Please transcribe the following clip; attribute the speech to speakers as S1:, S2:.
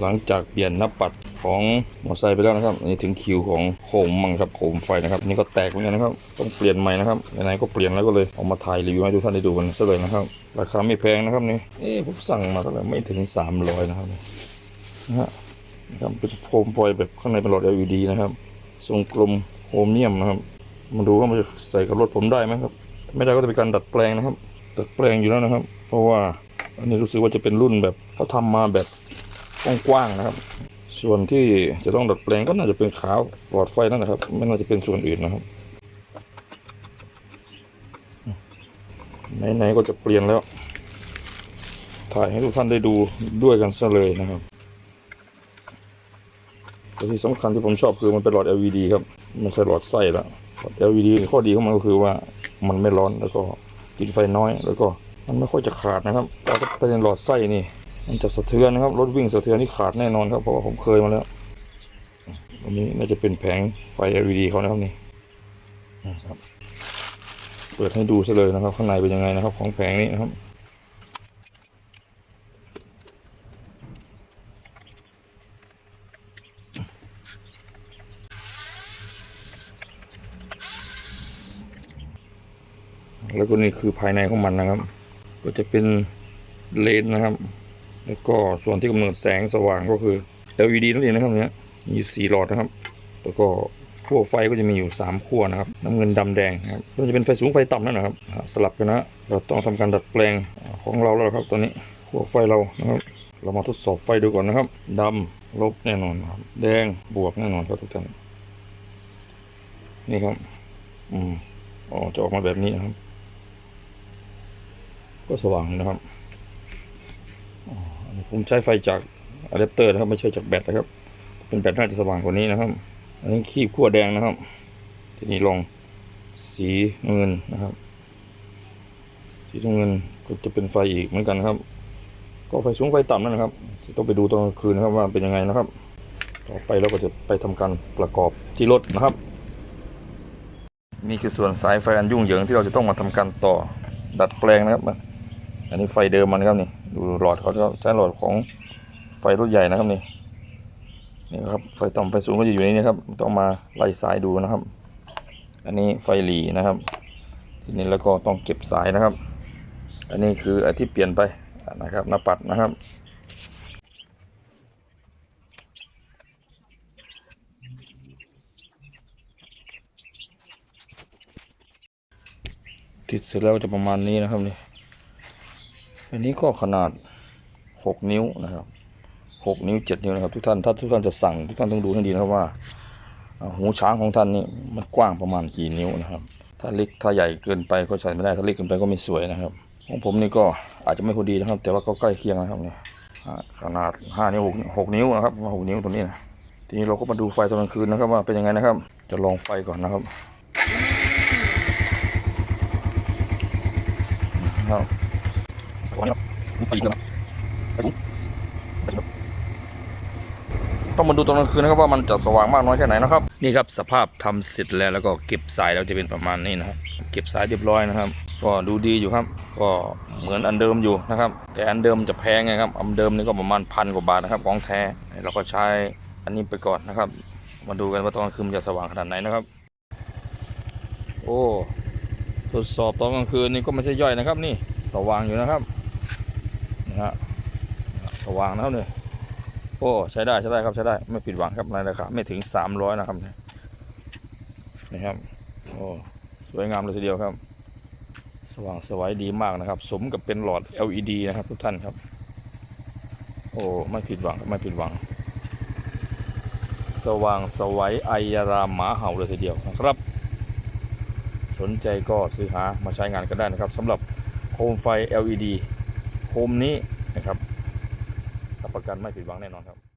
S1: หลังจากเปลี่ยนหน้าปัดของมอเตอร์ไซค์ไปแล้วนะครับอันนี้ถึงคิวของโคมมังครับโคมไฟนะครับนี่ก็แตกเหมือนกันนะครับต้องเปลี่ยนใหม่นะครับไหนๆก็เปลี่ยนแล้วก็เลยเอามาถ่ายรีวิวให้ทุกท่านได้ดูกันซะเลยนะครับ ราคาไม่แพงนะครับนี่เอ๊ผมสั่งมาเท่าไหร่ไม่ถึง 300 นะครับนะฮะนะครับเป็นโคมไฟแบบข้างในเป็นหลอด LED นะครับทรงกลมโครเมียมนะครับมาดูว่ามันจะใส่กับรถผมได้ไหมครับไม่ได้ก็จะเป็นการดัดแปลงนะครับ ดัดแปลงอยู่แล้วนะครับ เพราะว่าอันนี้รู้สึกว่าจะเป็นรุ่นแบบเขาทำมาแบบ กว้างๆนะครับ ส่วนที่จะต้องดัดแปลงก็น่าจะเป็นขาวหลอดไฟนั่นนะครับ ไม่น่าจะเป็นส่วนอื่นนะครับไหนๆก็จะเปลี่ยนแล้ว ถ่ายให้ทุกท่านได้ดูด้วยกันซะเลยนะครับแต่ที่สำคัญที่ผมชอบคือมันเป็นหลอด LED ครับไม่ใช่หลอดไส้ละหลอด LED ข้อดีของมันก็คือว่ามันไม่ร้อนแล้วก็กินไฟน้อย แล้วก็มันไม่ค่อยจะขาดนะครับแต่ถ้าเป็นหลอดไส้นี่ มันจะสะเทือนนะครับ รถวิ่งสะเทือนนี่ขาดแน่นอนครับเพราะว่าผมเคยมาแล้วอันนี้น่าจะเป็นแผงไฟ LED เขานะครับนี่นะครับ เปิดให้ดูซะเลยนะครับ ข้างในเป็นยังไงนะครับ ของแผงนี้นะครับแล้วก็นี่คือภายในของมันนะครับ ก็จะเป็นเลนนะครับ แล้วก็ส่วนที่กำเนิดแสงสว่างก็คือ LED นั่นเองนะครับเนี่ยมีสี่หลอดนะครับ แล้วก็ขั้วไฟก็จะมีอยู่ 3 ขั้วนะครับ น้ำเงินดำแดงนะครับก็จะเป็นไฟสูงไฟต่ำนั่นนะครับ สลับกันนะ เราต้องทำการดัดแปลงของเราแล้วครับตอนนี้ขั้วไฟเรานะครับ เรามาทดสอบไฟดูก่อนนะครับดำลบแน่นอนครับ แดงบวกแน่นอนครับทุกท่านนี่ครับ อืมอ๋อจะออกมาแบบนี้นะครับ ก็สว่างนะครับ ผมใช้ไฟจากอะแดปเตอร์นะครับไม่ใช่จากแบตนะครับ เป็นแบตน่าจะสว่างกว่านี้นะครับ อันนี้คีบขั้วแดงนะครับ ทีนี้ลองสีเงินนะครับ สีเงินก็จะเป็นไฟอีกเหมือนกันนะครับ ก็ไฟสูงไฟต่ำนั่นนะครับจะต้องไปดูตอนกลางคืนนะครับว่าเป็นยังไงนะครับ ต่อไปเราก็จะไปทำการประกอบที่รถนะครับ นี่คือส่วนสายไฟอันยุ่งเหยิงที่เราจะต้องมาทำการต่อดัดแปลงนะครับ อันนี้ไฟเดิมมันครับนี่ ดูหลอดเขาจะใช้หลอดของไฟรถใหญ่นะครับนี่นี่ครับไฟต่ำไฟสูงก็จะอยู่ในนี้ครับ ต้องมาไล่สายดูนะครับ อันนี้ไฟหลีนะครับ ทีนี้แล้วก็ต้องเก็บสายนะครับ อันนี้คืออที่เปลี่ยนไปนะครับหน้าปัดนะครับติดเสร็จแล้วจะประมาณนี้นะครับนี่ อันนี้ก็ขนาด 6 นิ้วนะครับ 6 นิ้ว 7 นิ้วนะครับทุกท่านถ้าทุกท่านจะสั่งทุกท่านต้องดูให้ดีนะครับว่าหูช้างของท่านนี่มันกว้างประมาณกี่นิ้วนะครับ ถ้าเล็กถ้าใหญ่เกินไปก็ใส่ไม่ได้ถ้าเล็กเกินไปก็ไม่สวยนะครับ ของผมนี่ก็อาจจะไม่พอดีนะครับ แต่ว่าก็ใกล้เคียงนะครับเนี่ยขนาด 5 นิ้ว6 6นิ้วนะครับ6นิ้วตัวนี้นะทีนี้เราก็มาดูไฟตอนกลางคืนนะครับว่าเป็นยังไงนะครับ จะลองไฟก่อนนะครับครับ ต้องมาดูตอนกลางคืนนะครับว่ามันจะสว่างมากน้อยแค่ไหนนะครับ นี่ครับสภาพทำเสร็จแล้วแล้วก็เก็บสายแล้วจะเป็นประมาณนี้นะครับ เก็บสายเรียบร้อยนะครับ ก็ดูดีอยู่ครับ ก็เหมือนอันเดิมอยู่นะครับ แต่อันเดิมจะแพงไงครับอันเดิมนี่ก็ประมาณพันกว่าบาทนะครับของแท้เราก็ใช้อันนี้ไปก่อนนะครับ มาดูกันว่าตอนกลางคืนมันจะสว่างขนาดไหนนะครับ โอ้ทดสอบตอนกลางคืนนี่ก็ไม่ใช่ย่อยนะครับ นี่สว่างอยู่นะครับ นะฮะสว่างนะครับเนี่ยโอ้ใช้ได้ใช้ได้ครับใช้ได้ไม่ผิดหวังครับในราคาไม่ถึง300นะครับนี่ครับโอ้สวยงามเลยทีเดียวครับ สว่างสวยดีมากนะครับ สมกับเป็นหลอด LED นะครับ ทุกท่านครับ โอ้ไม่ผิดหวังไม่ผิดหวัง สว่างสวัยไอยารามหมาเห่าเลยทีเดียวนะครับ สนใจก็ซื้อหามาใช้งานกันได้นะครับสำหรับโคมไฟ LED คมนี้นะครับรับประกันไม่ผิดหวังแน่นอนครับ